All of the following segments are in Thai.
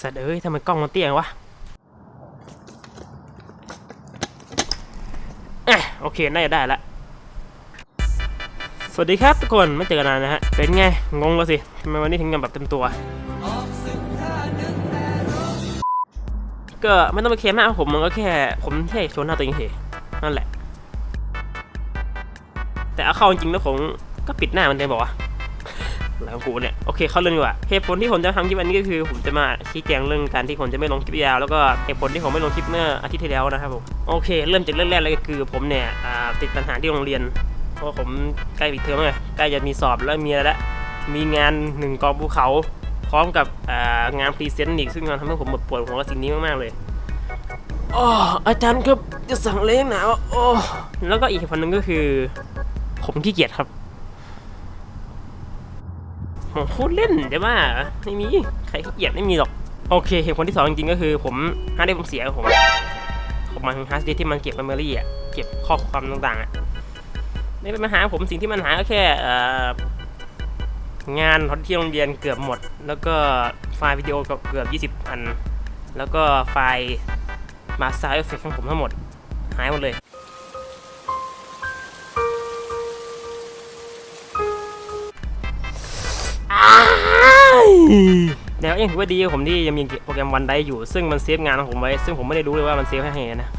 สัตว์เอ้ยทำไมกล้องมันเตี้ยวะโอเคน่าจะได้ละ สวัสดีครับทุกคนไม่เจอกันนานนะฮะ เป็นไง งงแล้วสิทำไมวันนี้ถึงกันแบบเต็มตัว ก็ไม่ต้องไปเคลมหน้าผมมันก็แค่ ผมแค่โชว์หน้าตัวเองเฉยนั่นแหละ แต่เอาเข้าจริงแล้วผมก็ปิดหน้ามันได้บอกว่า อะไรของกูเนี่ยโอเคเข้าเรื่องดีกว่าเหตุผลที่ผมจะทำคลิปอันนี้ก็คือ ผมจะมาชี้แจงเรื่องการที่ผมจะไม่ลงคลิปยาวแล้วก็เหตุผลที่ผมไม่ลงคลิปเมื่ออาทิตย์ที่แล้วนะครับผมโอเค เริ่มจากเรื่องแรกเลยก็คือ ผมเนี่ยติดปัญหาที่โรงเรียนเพราะผมใกล้ปิดเทอมแล้วไงใกล้จะมีสอบแล้วมีอะไรแล้วมีงานหนึ่งกองภูเขา พร้อมกับงานพรีเซนต์อีกซึ่งมันทำให้ผมปวดหัวกับสิ่งนี้มากๆเลยอ๋ออาจารย์ครับจะสั่งเลี้ยงหนาวโอ้แล้วก็อีกเหตุผลหนึ่งก็คือ ผมขี้เกียจครับ ผมพูดเล่นแต่ว่าไม่มีใครขี้เกียจไม่มีหรอก โอเคเหตุผลที่สองจริงๆก็คือ ผมฮาร์ดดิสก์ผมเสียผมผมมายถึงฮาร์ดดิสก์ที่มันเก็บเมมโมรี่อะเก็บข้อความต่างๆอะไม่เป็นปัญหาผมสิ่งที่มันหาก็แค่อ่องานที่โรงเรียนเกือบหมด แล้วก็ไฟล์วิดีโอเกือบ20อัน แล้วก็ไฟล์มาสเตอร์เอฟเฟกของผมทั้งหมด หายหมดเลย แต่ก็ยังถือว่าดีผมที่ยังมีโปรแกรมวันได้อยู่ ซึ่งมันเซฟงานของผมไว้ ซึ่งผมไม่ได้รู้เลยว่ามันเซฟให้นะ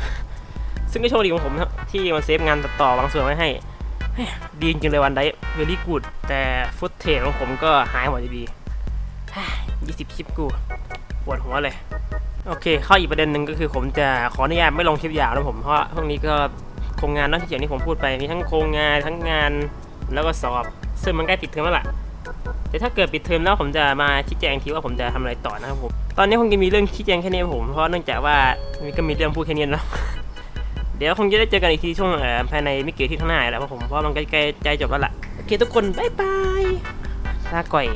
ซึ่งก็โชคดีของผมที่มันเซฟงานตัดต่อบางส่วนไว้ให้ ดีจริงเลยวันได้เวลี่กูดแต่ฟุตเทจของผมก็หายหมดอยู่ดียี่สิบคลิปกูปวดหัวเลย โอเค เข้าอีกประเด็นหนึ่งก็คือผมจะขออนุญาตไม่ลงคลิปยาวนะผม เพราะพวกนี้ก็โครงงานนอะที่อย่างที่ผมพูดไปมีทั้งโครงงานทั้งงานแล้วก็สอบ ซึ่งมันใกล้ปิดเทอมแล้วล่ะ แต่ถ้าเกิดปิดเทอมแล้วผมจะมาชี้แจงทีว่าผมจะทำอะไรต่อนะครับผม ตอนนี้คงจะมีเรื่องชี้แจงแค่นี้ผมเพราะเนื่องจากว่ามีก็มีเรื่องพูดแค่นี้แล้ว เดี๋ยวคงจะได้เจอกันอีกทีช่วงภายในไม่กี่อาที่ข้างหน้าแหล้วครับผมเพราะมันใกล้ใจจบแล้วล่ะโอเคทุกคนบ๊ายบายลาก่อย